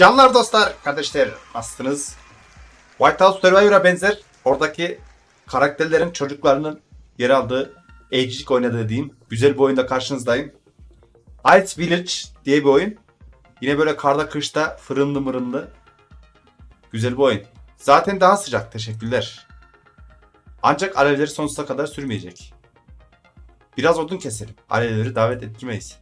Canlar dostlar, kardeşler nasılsınız? White House Survivor'a benzer oradaki karakterlerin çocuklarının yer aldığı, evcilik oynadığı diyeyim. Güzel bir oyunda karşınızdayım. Ice Village diye bir oyun. Yine böyle karda kışta fırınlı mırınlı. Güzel bir oyun. Zaten daha sıcak teşekkürler. Ancak alevleri sonsuza kadar sürmeyecek. Biraz odun keselim. Alevleri davet etmeyiz.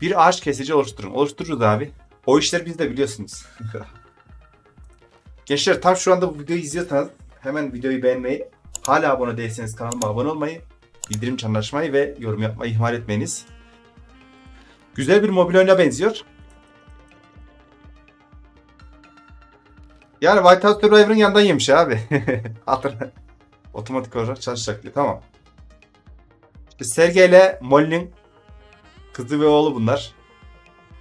Bir ağaç kesici oluşturun. Oluştururuz abi. O işleri biz de biliyorsunuz. Gençler tam şu anda bu videoyu izliyorsanız hemen videoyu beğenmeyi, hala abone değilseniz kanalıma abone olmayı, bildirim çanını açmayı ve yorum yapmayı ihmal etmeyiniz. Güzel bir mobil oyuna benziyor. Yani White House Survivor'ın yanından yemiş abi. Hatırla. Otomatik olarak çalışacak diye. Tamam. İşte Sergey ile Molly'nin kızı ve oğlu bunlar.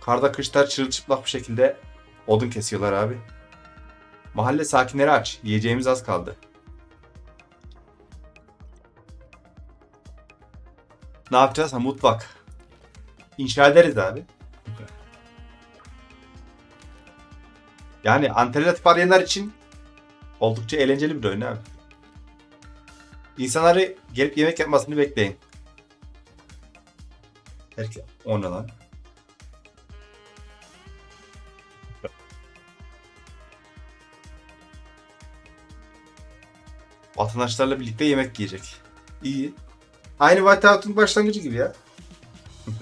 Karda kışta çırılçıplak bir şekilde odun kesiyorlar abi. Mahalle sakinleri aç. Yiyeceğimiz az kaldı. Ne yapacağız? Ha, mutfak. İnşa ederiz abi. Yani alternatif arayanlar için oldukça eğlenceli bir oyun abi. İnsanları gelip yemek yapmasını bekleyin. Herkes o Vatandaşlarla birlikte yemek yiyecek. İyi. Aynı Whiteout'un başlangıcı gibi ya.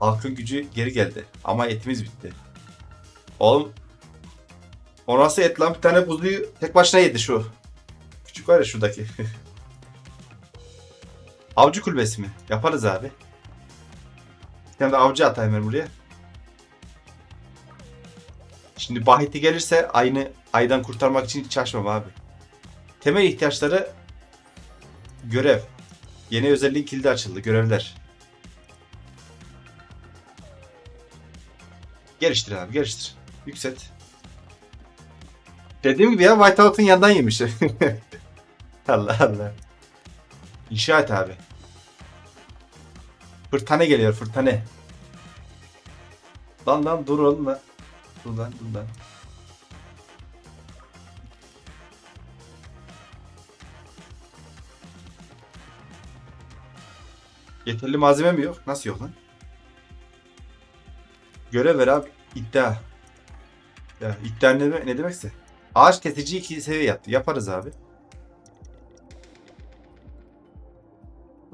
Halkın gücü geri geldi. Ama etimiz bitti. Oğlum o nasıl et lan? Bir tane kuzuyu tek başına yedi şu. Küçük var ya şuradaki. avcı kulübesi mi? Yaparız abi. Bir tane de avcı atayım ben buraya. Şimdi Bahiti gelirse aynı aydan kurtarmak için hiç şaşmam abi. Temel ihtiyaçları görev. Yeni özelliğin kilidi açıldı. Görevler. Geliştir abi geliştir. Yükselt. Dediğim gibi ya Whiteout'un yandan yemiş. Allah Allah. İnşa et abi. Fırtane geliyor fırtane. Lan lan dur oğlum lan. Dur lan dur lan. Yeterli malzeme mi yok? Nasıl yok lan? Görev ver abi. İddia. Ya iddia ne, ne demekse. Ağaç kesici iki seviye yaptı. Yaparız abi.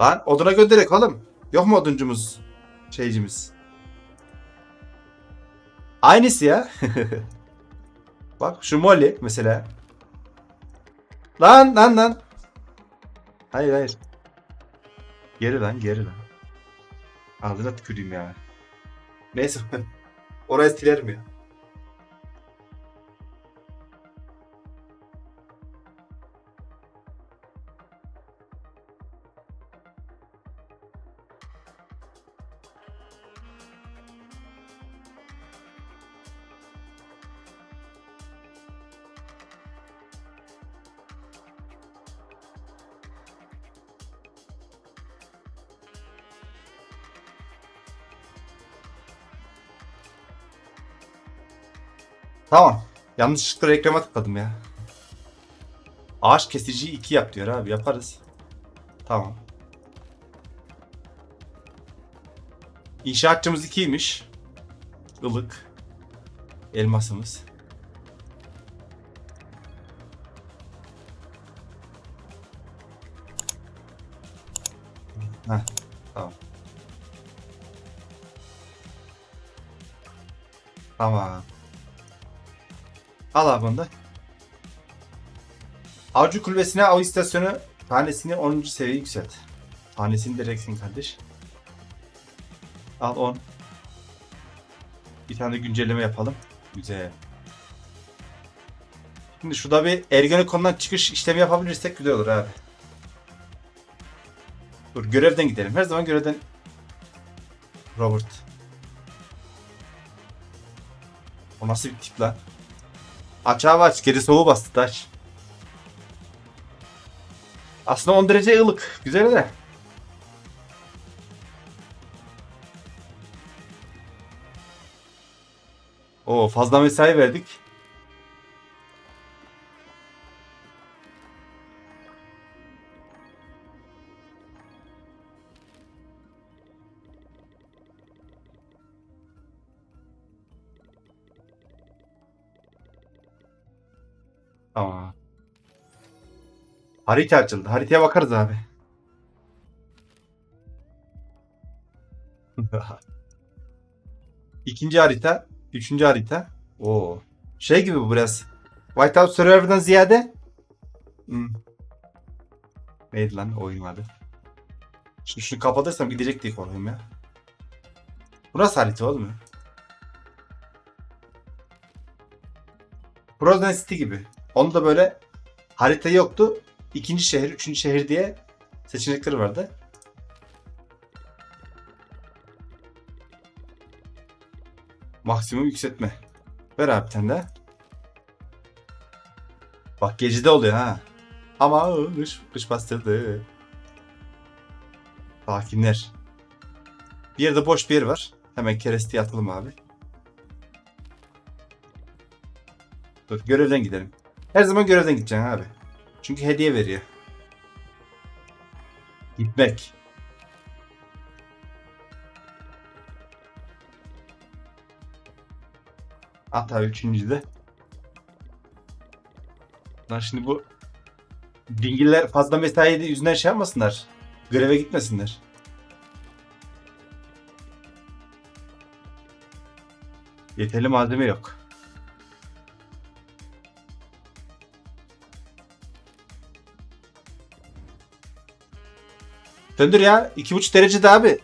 Lan oduna gönderek oğlum. Yok mu oduncumuz? Şeycimiz. Aynısı ya. Bak şu Molly mesela. Lan lan lan. Hayır hayır. Geri lan geri lan. Ağzına tüküreyim ya. Neyse. Oraya silerim ya. Tamam. Yanlışlıkla reklama tıkladım ya. Ağaç kesiciyi 2 yap diyor abi. Yaparız. Tamam. İnşaatçımız 2'ymiş. Ilık. Elmasımız. Heh, tamam. Tamam. Al abi onu da. Avcı kulübesine av istasyonu tanesini 10. seviyeye yükselt. Tanesini direksin kardeş. Al 10. Bir tane de güncelleme yapalım. Güzel. Şimdi şurada bir Ergenekon'dan çıkış işlemi yapabilirsek güzel olur abi. Dur görevden gidelim. Her zaman görevden Robert. O nasıl bir tip lan? Aç abi aç. Geri soğuğu bastı aç. Aslında 10 derece ılık. Güzel de. O fazla mesai verdik. Tamam. Harita açıldı. Haritaya bakarız abi. İkinci harita. Üçüncü harita. Oo. Şey gibi bu biraz. Whiteout Survivor'dan ziyade. Hmm. Neydi lan oyun adı? Şimdi şunu kapatırsam gidecek diye korkuyorum ya. Burası harita oğlum ya. Frozen City gibi. Onda da böyle harita yoktu. İkinci şehir, üçüncü şehir diye seçenekleri vardı. Maksimum yükseltme. Ver abi daha. Bak gecede oluyor ha. Ama kış, kış bastırdı. Sakinler. Bir yerde boş bir yer var. Hemen keresteye atalım abi. Dur görevden gidelim. Her zaman görevden gideceksin abi. Çünkü hediye veriyor. Gitmek. Hatta üçüncü de. Lan şimdi bu dingiller fazla mesai yüzünden şey yapmasınlar. Göreve gitmesinler. Yeterli malzeme yok. Döndür ya. iki buçuk derecede abi.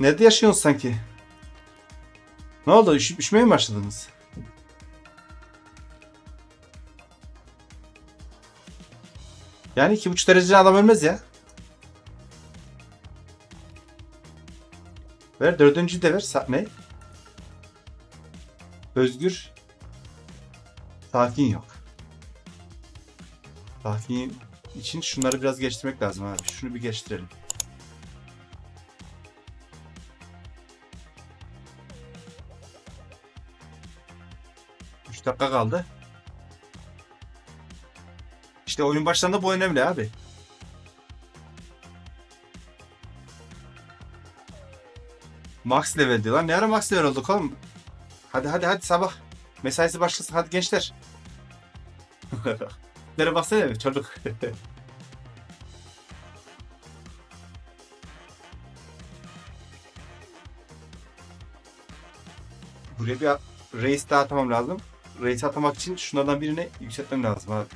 Nerede yaşıyorsun sanki? Ne oldu? Üş, üşümeye mi başladınız? Yani iki buçuk derecede adam ölmez ya. Ver dördüncüyü de ver. Sa- ne? Özgür. Sakin yok. Sakin için şunları biraz geçtirmek lazım abi. Şunu bir geçtirelim. Dakika kaldı. İşte oyun başlarında bu önemli abi. Max level diyor lan. Ne ara max level olduk oğlum? Hadi hadi hadi sabah. Mesaisi başlasın. Hadi gençler. Nereye baksana çocuk. Buraya bir reis daha atamam lazım. Reis atamak için şunlardan birini yükseltmem lazım abi.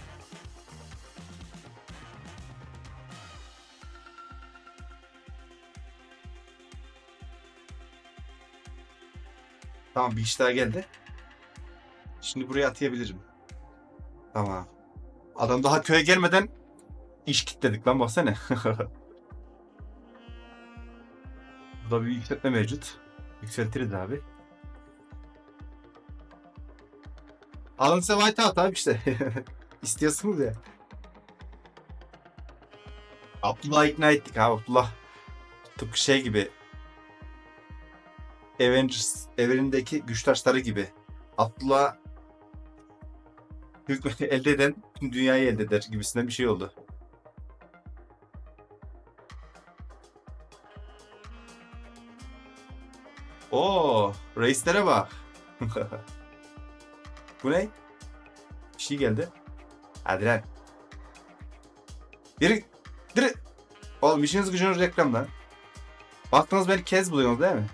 Tamam bir iş daha geldi. Şimdi buraya atayabilirim. Tamam. Adam daha köye gelmeden iş kitledik lan baksana. Burada bir yükseltme mevcut. Yükseltiriz abi. Alın size whiteout abi işte. İstiyorsunuz ya. Abdullah ikna ettik abi Abdullah. Tıpkı şey gibi. Avengers evrenindeki güç taşları gibi. Abdullah hükmü elde eden tüm dünyayı elde eder gibisinden bir şey oldu. Oo, reislere bak. Bu ne? Bir şey geldi. Hadi lan. Yürü. Oğlum işiniz gücünüz reklam lan. Baktınız beni kez buluyorsunuz değil mi?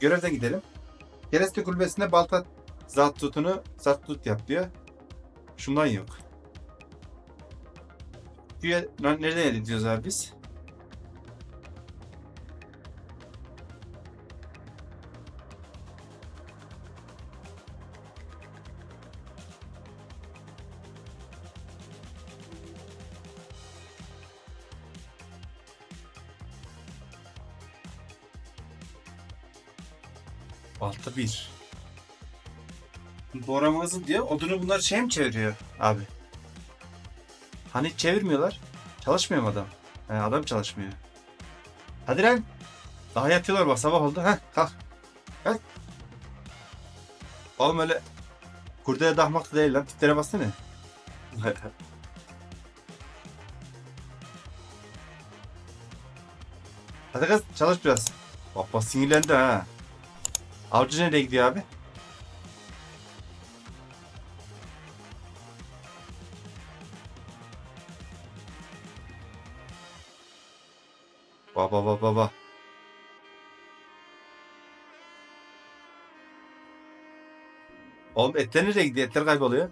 Görevden gidelim. Kereste kulübesinde balta zat tutunu zat tut yap diyor. Şundan yok. Lan nereden ediyoruz abi biz? Balta bir. Doğrama hızı diyor. Odunu bunlar şey mi çeviriyor abi? Hani çevirmiyorlar. Çalışmıyor mu adam? He, adam çalışmıyor. Hadi lan. Daha yatıyorlar bak sabah oldu. Heh kalk. Kalk. Oğlum öyle kurdele dahmak değil lan. Tiplere baksana. Hadi kız çalış biraz. Baba sinirlendi ha. Avcı nereye gidiyor abi? Baba baba baba. Oğlum etler nereye gidiyor? Etler kayboluyor.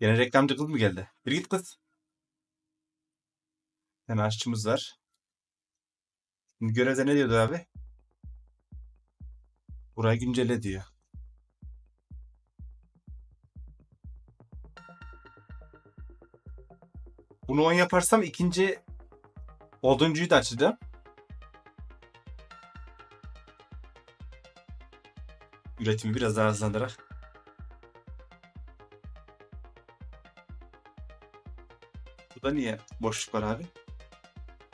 Yine reklamcı kız mı geldi? Bir git kız. Hemen aşçımız var. Şimdi görevde ne diyordu abi? Burayı güncelle diyor. Bunu 10 yaparsam ikinci oduncuyu da açacağım. Üretimi biraz daha hızlandırarak. Burada niye boşluk var abi?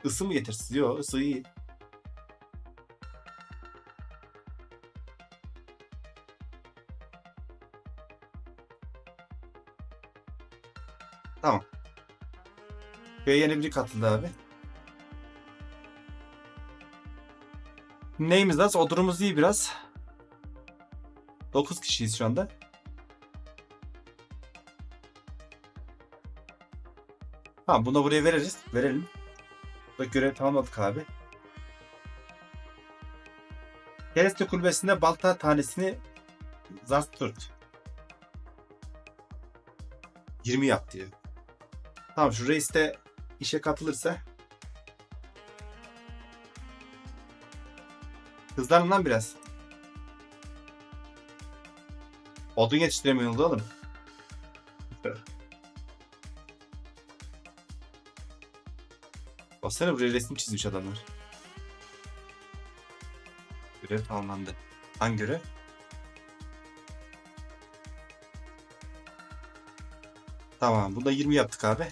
Isı mı yetersiz? Yok ısı iyi. Tamam. Ve yeni biri katıldı abi. Neyimiz nasıl? Odurumuz iyi biraz. 9 kişiyiz şu anda. Tamam bunu buraya veririz. Verelim. Burada görev tamamladık abi. Kereste kulübesinde balta tanesini Zasturt. 20 yap diyor. Tamam şu reis de işe katılırsa Hızlanın lan biraz. Odun yetiştiremiyoruz oğlum. Baksana buraya resim çizmiş adamlar. Görev tamamlandı. Hangi görev? Tamam. Bunda 20 yaptık abi.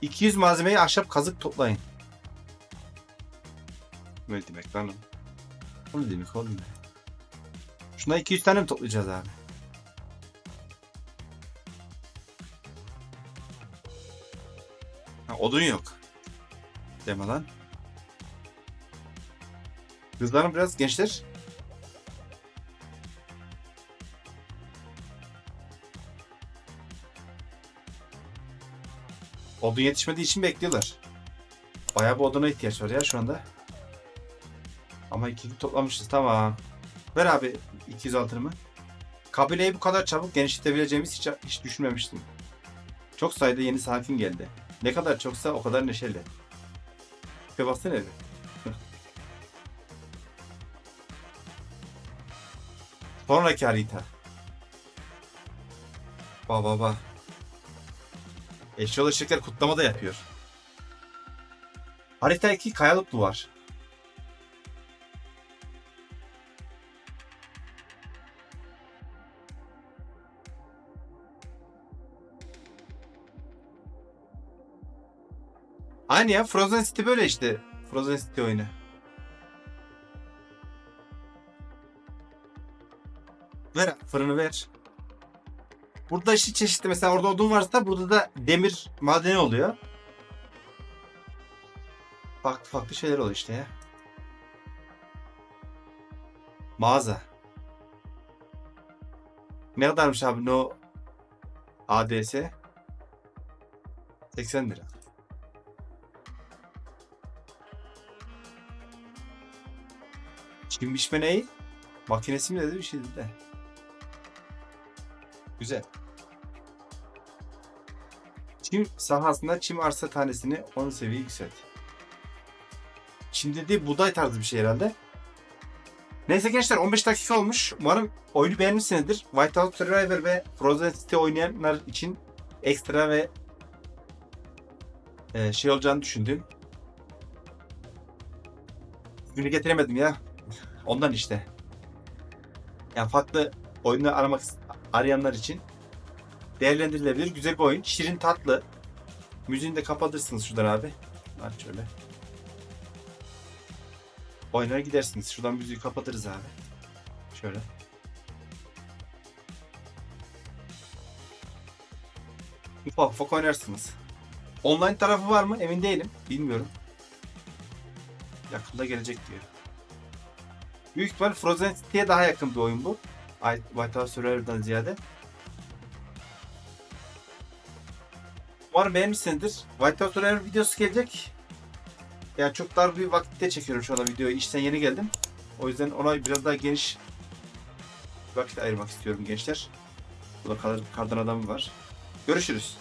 200 malzemeyi ahşap kazık toplayın. Ne demek lan o? Ne demek oğlum? Şuna 200 tane mi toplayacağız abi? Odun yok. Deme lan. Hızlanın biraz gençler. Odun yetişmediği için bekliyorlar. Bayağı bir oduna ihtiyaç var ya şu anda. Ama iki gün toplamışız tamam. Ver abi 200 altınımı. Kabileyi bu kadar çabuk genişletebileceğimiz hiç, hiç düşünmemiştim. Çok sayıda yeni sakin geldi. Ne kadar çoksa o kadar neşeli. Bir baksana bir. Sonraki harita. Ba ba ba. Eşyalı şeker kutlama da yapıyor. Harita 2 kayalık duvar. Aynı ya Frozen City böyle işte. Frozen City oyunu. Ver fırını ver. Burada işte çeşitli mesela orada odun varsa burada da demir madeni oluyor. Farklı farklı şeyler oluyor işte ya. Mağaza. Ne kadarmış abi no ADS? 80 lira. Çim biçme neyi? Makinesi mi dedi bir şeydi de. Güzel. Çim sahasında çim arsa tanesini 10 seviye yükselt. Çim dediği buğday tarzı bir şey herhalde. Neyse gençler 15 dakika olmuş. Umarım oyunu beğenmişsinizdir. Whiteout Survivor ve Frozen City oynayanlar için ekstra ve e, şey olacağını düşündüm. Günü getiremedim ya. Ondan işte. Yani farklı oyunu aramak arayanlar için değerlendirilebilir. Güzel bir oyun. Şirin tatlı. Müziğini de kapatırsınız şuradan abi. Aç şöyle. Oynar gidersiniz. Şuradan müziği kapatırız abi. Şöyle. Ufak ufak oynarsınız. Online tarafı var mı? Emin değilim. Bilmiyorum. Yakında gelecek diyor. Büyük ihtimal Frozen City'ye daha yakın bir oyun bu. White House Survivor'dan ziyade. Umarım beğenmişsinizdir. White House Survivor videosu gelecek. Yani çok dar bir vakitte çekiyorum şu anda videoyu. İşten yeni geldim. O yüzden ona biraz daha geniş vakit ayırmak istiyorum gençler. Burada kar- kardan adamı var. Görüşürüz.